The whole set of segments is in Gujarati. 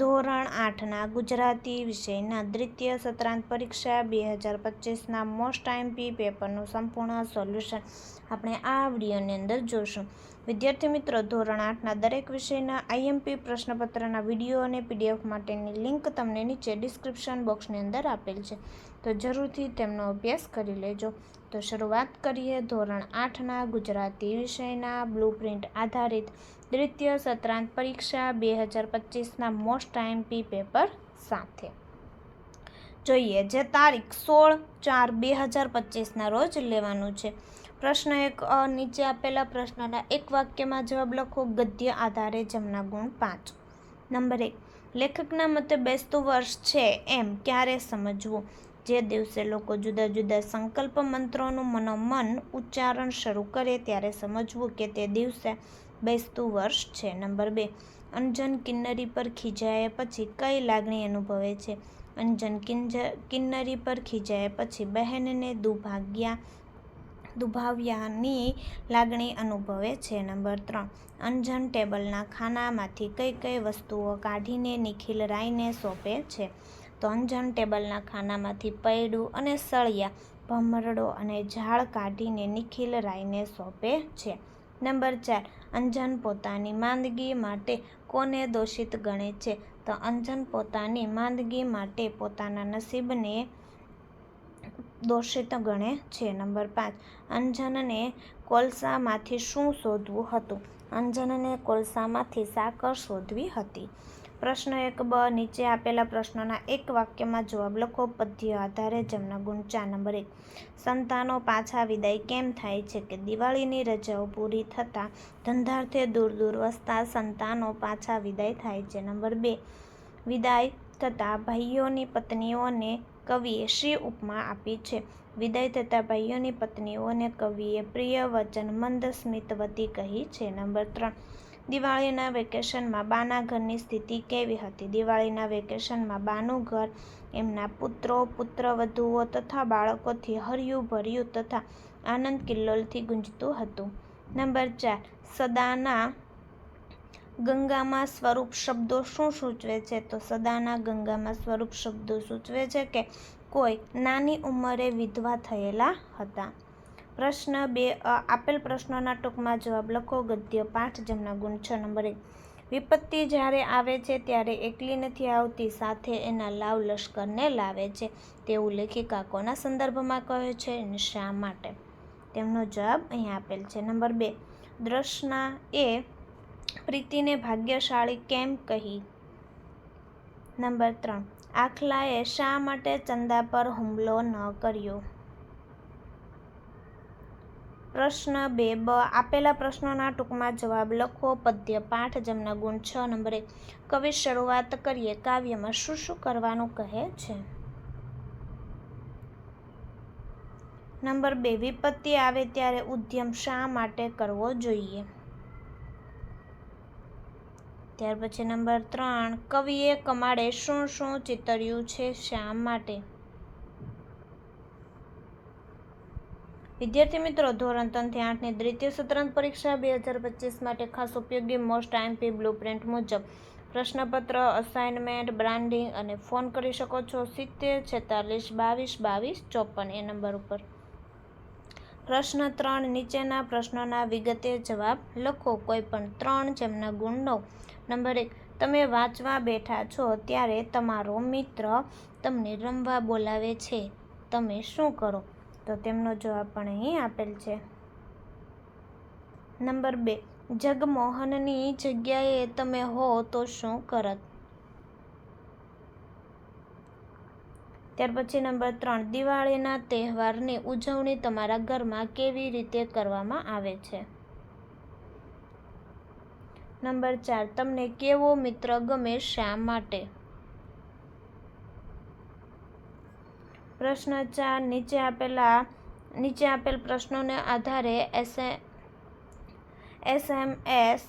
ધોરણ આઠના ગુજરાતી વિષયના દ્વિતીય સત્રાંત પરીક્ષા બે હજાર પચીસના મોસ્ટ આઈએમપી પેપરનું સંપૂર્ણ સોલ્યુશન આપણે આ વિડીયોની અંદર જોશું. વિદ્યાર્થી મિત્રો, ધોરણ આઠના દરેક વિષયના આઈએમપી પ્રશ્નપત્રના વીડિયો અને પીડીએફ માટેની લિંક તમને નીચે ડિસ્ક્રિપ્શન બોક્સની અંદર આપેલ છે. તો જરૂરથી તેમનો અભ્યાસ કરી લેજો. તો શરૂઆત કરીએ ધોરણ આઠના ગુજરાતી વિષયના બ્લુપ્રિન્ટ આધારિત દ્વિતીય સત્રાંત પરીક્ષા બે હજાર પચીસના મોસ્ટ આઈએમપી પેપર સાથે. જોઈએ, જે તારીખ સોળ ચાર બે હજાર પચીસના રોજ લેવાનું છે. પ્રશ્ન એક નીચે આપેલા પ્રશ્નના એક વાક્યમાં જવાબ લખો, ગદ્ય આધારે જમના ગુણ પાંચ. નંબર એક, લેખકના મતે બેસતું વર્ષ છે એમ ક્યારે સમજવું? જે દિવસે લોકો જુદા જુદા સંકલ્પ મંત્રોનું મનોમન ઉચ્ચારણ શરૂ કરે ત્યારે સમજવું કે તે દિવસે બેસતું વર્ષ છે, નંબર બે. અંજન કિન્નરી પર ખીજાયા પછી કઈ લાગણી અનુભવે છે? અંજન કિન્નરી પર ખીજાયા પછી બહેનને દુભાગ્યા, દુભાવ્યાની લાગણી અનુભવે છે, નંબર ત્રણ. અંજન ટેબલના ખાનામાંથી કઈ કઈ વસ્તુઓ કાઢીને નિખિલ રાયને સોંપે છે? તો અંજન ટેબલના ખાનામાંથી પૈડું અને સળિયા, ભમરડો અને ઝાડ કાઢીને નિખિલ રાયને સોંપે છે. નંબર ચાર, અંજન પોતાની માંદગી માટે કોને દોષિત ગણે છે? તો અંજન પોતાની માંદગી માટે પોતાના નસીબને દોષિત ગણે છે. નંબર પાંચ, અંજનને કોલસામાંથી શું શોધવું હતું? અંજનને કોલસામાંથી સાકર શોધવી હતી. પ્રશ્ન એક બ, નીચે આપેલા પ્રશ્નોના એક વાક્યમાં જવાબ લખો. પદ્ય આધારે જમના ગુણ ચાર નંબર. એક સંતાનો પાછા વિદાય કેમ થાય છે કે દિવાળીની રજાઓ પૂરી થતાં ધંધાર્થે દૂર દૂર વસતા સંતાનો પાછા વિદાય થાય છે? નંબર બે. વિદાય થતાં ભાઈઓની પત્નીઓને કવિએ શ્રી ઉપમા આપી છે? વિદાય થતાં ભાઈઓની પત્નીઓને કવિએ પ્રિય વચન મંદ સ્મિતવતી કહી છે? નંબર ત્રણ. દિવાળીના વેકેશનમાં બાના ઘરની સ્થિતિ કેવી હતી? દિવાળીના વેકેશનમાં બાનું ઘર, એમના પુત્રો, પુત્રવધુઓ તથા બાળકોથી હર્યું ભર્યું તથા આનંદ કિલ્લોલથી ગુંજતું હતું. નંબર ચાર, સદાના ગંગામાં સ્વરૂપ શબ્દો શું સૂચવે છે? તો સદાના ગંગામાં સ્વરૂપ શબ્દો સૂચવે છે કે કોઈ નાની ઉંમરે વિધવા થયેલા હતા. પ્રશ્ન બે આપેલ પ્રશ્નોના ટૂંકમાં જવાબ લખો. ગદ્ય પાઠ જેમના ગુણ છ, નંબર. વિપત્તિ જ્યારે આવે છે ત્યારે એકલી નથી આવતી, સાથે એના લાવ લશ્કરને લાવે છે. તેવું લેખિકા કોના સંદર્ભમાં કહે છે અને શા માટે? તેમનો જવાબ અહીં આપેલ છે. નંબર બે. દ્રષ્ના એ પ્રીતિને ભાગ્યશાળી કેમ કહી? નંબર ત્રણ. આખલાએ શા માટે ચંદા પર હુમલો ન કર્યો? પ્રશ્ન બે, બ, આપેલા પ્રશ્નોના ટૂંકમાં જવાબ લખો. પદ્ય પાઠ, જમના ગુણ છ નંબરે કવિ શરૂઆત કરીએ. કાવ્યમાં શું શું કરવાનું કહે છે? નંબર બે, વિપત્તિ આવે ત્યારે ઉદ્યમ શા માટે કરવો જોઈએ? ત્યાર પછી નંબર ત્રણ, કવિએ કમાડે શું શું ચિતર્યું છે શા માટે? વિદ્યાર્થી મિત્રો, ધોરણ ત્રણથી આઠની દ્વિતીય સત્રાંત પરીક્ષા બે હજાર પચીસ માટે ખાસ ઉપયોગી મોસ્ટ આઈએમપી બ્લુપ્રિન્ટ મુજબ પ્રશ્નપત્ર અસાઇનમેન્ટ બ્રાન્ડિંગ અને ફોન કરી શકો છો સિત્તેર, છેતાલીસ, બાવીસ બાવીસ, ચોપન એ નંબર ઉપર. પ્રશ્ન ત્રણ, નીચેના પ્રશ્નોના વિગતે જવાબ લખો. કોઈ પણ ત્રણ જેમના ગુણ નવ. નંબર એક, તમે વાંચવા બેઠા છો ત્યારે તમારો મિત્ર તમને રમવા બોલાવે છે. તમે શું કરો? તો તેમનો જવાબ પણ અહીં આપેલ છે. નંબર બે. જગમોહનની જગ્યાએ તમે હો તો શું કરત? ત્યાર પછી નંબર ત્રણ. દિવાળીના તહેવારની ઉજવણી તમારા ઘરમાં કેવી રીતે કરવામાં આવે છે? નંબર ચાર. તમને કેવો મિત્ર ગમે શા માટે? પ્રશ્ન ચાર નીચે આપેલા, નીચે આપેલ પ્રશ્નોને આધારે એસે, એસએમએસ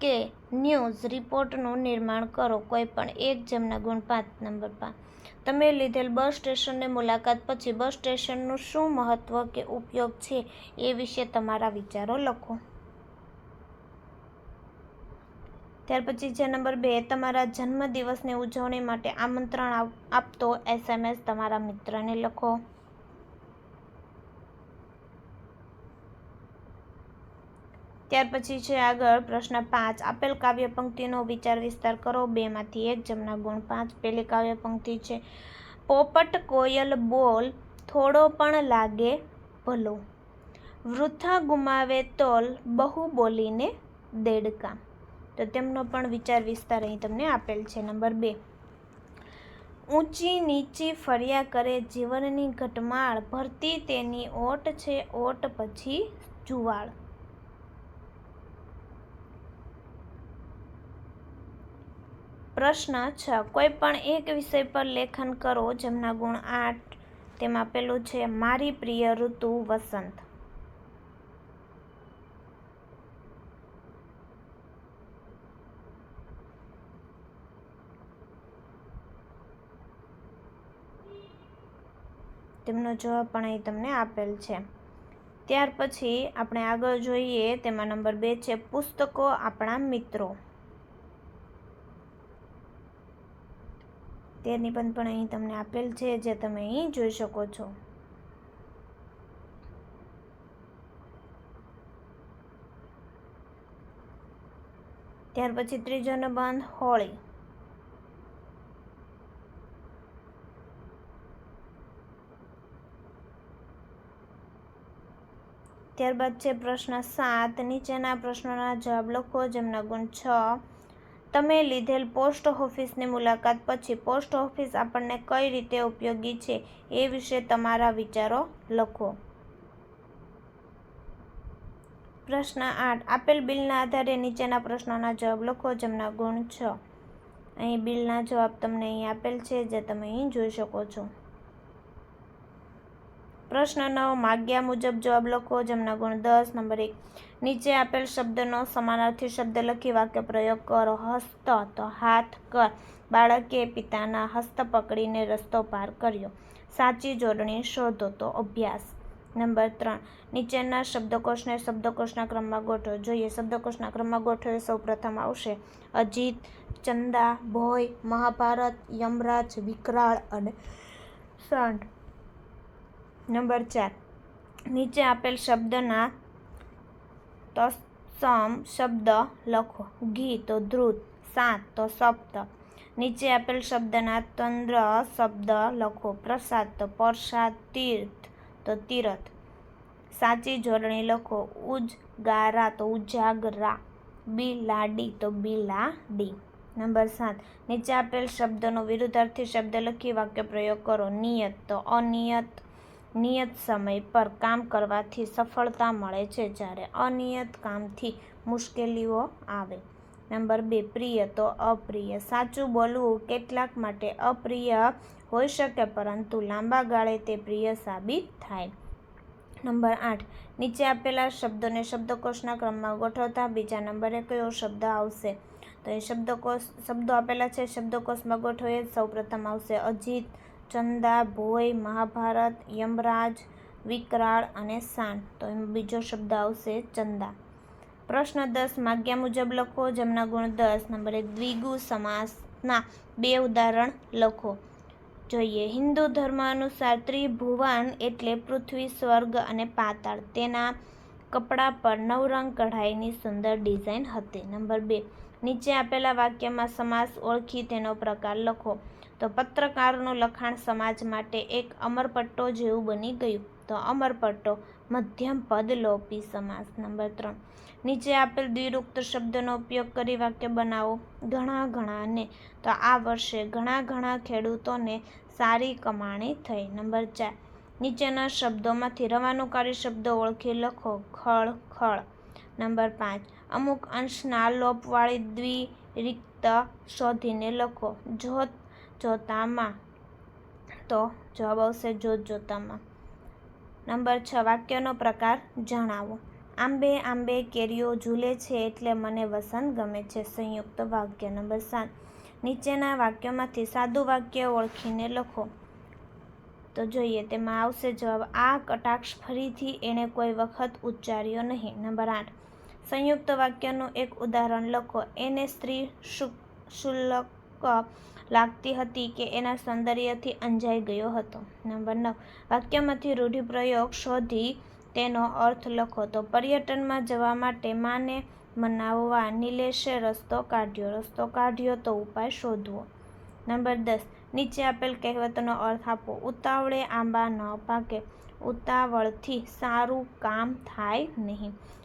કે ન્યૂઝ રિપોર્ટનું નિર્માણ કરો કોઈ પણ એક જેમના ગુણ પાંચ નંબર પાંચ તમે લીધેલ બસ સ્ટેશનની મુલાકાત પછી બસ સ્ટેશનનું શું મહત્વ કે ઉપયોગ છે એ વિશે તમારા વિચારો લખો. ત્યાર પછી છે નંબર બે, તમારા જન્મદિવસની ઉજવણી માટે આમંત્રણ આપતો એસએમએસ તમારા મિત્રને લખો. ત્યાર પછી છે આગળ પ્રશ્ન પાંચ, આપેલ કાવ્ય પંક્તિનો વિચાર વિસ્તાર કરો. બેમાંથી એક જમના ગુણ પાંચ. પેલી કાવ્ય પંક્તિ છે, પોપટ કોયલ બોલ, થોડો પણ લાગે ભલો. વૃથા ગુમાવે તોલ, બહુ બોલીને દેડકા. તો તેમનો પણ વિચાર વિસ્તાર અહીં તમને આપેલ છે. નંબર બે. ઊંચી નીચી ફર્યા કરે જીવનની ઘટમાળ, ભરતી તેની ઓટ છે ઓટ પછી જુવાળ. પ્રશ્ન છ. કોઈ પણ એક વિષય પર લેખન કરો જેમના ગુણ આઠ તેમાં પેલું છે. મારી પ્રિય ઋતુ વસંત. તેમનો જવાબ પણ અહીં તમને આપેલ છે. ત્યાર પછી આપણે આગળ જોઈએ, તેમાં નંબર બે છે, પુસ્તકો આપણા મિત્રો. તે નિબંધ પણ અહીં તમને આપેલ છે, જે તમે અહીં જોઈ શકો છો. ત્યાર પછી ત્રીજો નિબંધ હોળી. ત્યારબાદ છે પ્રશ્ન સાત, નીચેના પ્રશ્નોના જવાબ લખો જેમના ગુણ છ. તમે લીધેલ પોસ્ટ ઓફિસની મુલાકાત પછી પોસ્ટ ઓફિસ આપણને કઈ રીતે ઉપયોગી છે એ વિશે તમારા વિચારો લખો. પ્રશ્ન આઠ, આપેલ બિલના આધારે નીચેના પ્રશ્નોના જવાબ લખો જેમના ગુણ છ. અહીં બિલના જવાબ તમને અહીં આપેલ છે જે તમે અહીં જોઈ શકો છો. પ્રશ્ન નવ માગ્યા મુજબ જવાબ લખો. જેમના ગુણ દસ. નંબર એક. નીચે આપેલ શબ્દનો સમાનાર્થી શબ્દ લખી વાક્ય પ્રયોગ કરો. હસ્ત તો હાથ કર. બાળકે પિતાના હસ્ત પકડીને રસ્તો પાર કર્યો. સાચી જોડણી શોધો તો અભ્યાસ. નંબર ત્રણ. નીચેના શબ્દકોશને શબ્દકોશના ક્રમમાં ગોઠવો. જોઈએ, શબ્દકોશના ક્રમમાં ગોઠવે સૌ પ્રથમ આવશે. અજીત, ચંદા, ભોય, મહાભારત, યમરાજ, વિકરાળ અને સાંડ નંબર ચાર. નીચે આપેલ શબ્દના તત્સમ શબ્દ લખો. ઘી તો ધ્રુત, સાત તો સપ્ત. નીચે આપેલ શબ્દના તંદ્ર શબ્દ લખો. પ્રસાદ તો પ્રસાદ તીર્થ તો તીરથ. સાચી જોડણી લખો. ઉજગારા તો ઉજાગરા. બિલાડી તો બિલાડી. નંબર સાત. નીચે આપેલ શબ્દનો વિરુદ્ધાર્થી શબ્દ લખી વાક્ય પ્રયોગ કરો. નિયત તો અનિયત. નિયત સમય પર કામ કરવાથી સફળતા મળે છે જ્યારે અનિયત કામથી મુશ્કેલીઓ આવે. નંબર બે, પ્રિય તો અપ્રિય. સાચું બોલવું કેટલાક માટે અપ્રિય હોઈ શકે, પરંતુ લાંબા ગાળે તે પ્રિય સાબિત થાય. નંબર આઠ, નીચે આપેલા શબ્દોને શબ્દકોશના ક્રમમાં ગોઠવતા બીજા નંબરે કયો શબ્દ આવશે? તો એ શબ્દકોશ, શબ્દો આપેલા છે, શબ્દકોશમાં ગોઠવીએ. સૌ પ્રથમ આવશે અજીત ચંદા ભોય મહાભારત, યમરાજ, વિકરાળ અને સાન. તો એમાં બીજો શબ્દ આવશે ચંદા. પ્રશ્ન દસ, માગ્યા મુજબ લખો. જેમના ગુણ દસ, નંબર દ્વિગુ સમાસના બે ઉદાહરણ લખો. જોઈએ. હિન્દુ ધર્મ અનુસાર ત્રિભુવન એટલે પૃથ્વી, સ્વર્ગ અને પાતાળ. તેના કપડા પર નવરંગ કઢાઈની સુંદર ડિઝાઇન હતી. નંબર બે. નીચે આપેલા વાક્યમાં સમાસ ઓળખી તેનો પ્રકાર લખો. તો પત્રકારનું લખાણ સમાજ માટે એક અમરપટ્ટો જેવું બની ગયું. તો અમરપટ્ટો, મધ્યમ પદ લોપી સમાસ, નંબર ત્રણ. નીચે આપેલ દ્વિરુક્ત શબ્દનો ઉપયોગ કરી વાક્ય બનાવો. ઘણા ઘણાને તો આ વર્ષે ઘણા ઘણા ખેડૂતોને સારી કમાણી થઈ. નંબર ચાર. નીચેના શબ્દોમાંથી રવાનુકારી શબ્દો ઓળખી લખો. ખળ ખળ. નંબર પાંચ. અમુક અંશના લોપવાળી દ્વિરિક્ત શોધીને લખો. જોત જોતામાં. તો જવાબ આવશે જોત જોતામાં. નંબર છ, વાક્યનો પ્રકાર જણાવો. આંબે આંબે કેરીઓ ઝૂલે છે એટલે મને વસંત ગમે છે. સંયુક્ત વાક્ય નંબર સાત. નીચેના વાક્યોમાંથી સાદું વાક્ય ઓળખીને લખો. તો જોઈએ, તેમાં આવશે જવાબ, આ કટાક્ષ ફરીથી એણે કોઈ વખત ઉચ્ચાર્યો નહીં. નંબર આઠ. સંયુક્ત વાક્યનું એક ઉદાહરણ લખો. એને સ્ત્રી શુલ્ક લાગતી હતી કે એના સૌંદર્યથી અંજાઈ ગયો હતો. નંબર નવ. વાક્યમાંથી રૂઢિપ્રયોગ શોધી તેનો અર્થ લખો. તો પર્યટનમાં જવા માટે માને મનાવવા નિલેશે રસ્તો કાઢ્યો. રસ્તો કાઢ્યો તો ઉપાય શોધવો. નંબર દસ. નીચે આપેલ કહેવતનો અર્થ આપો. ઉતાવળે આંબા ન પાકે. ઉતાવળથી સારું કામ થાય નહીં.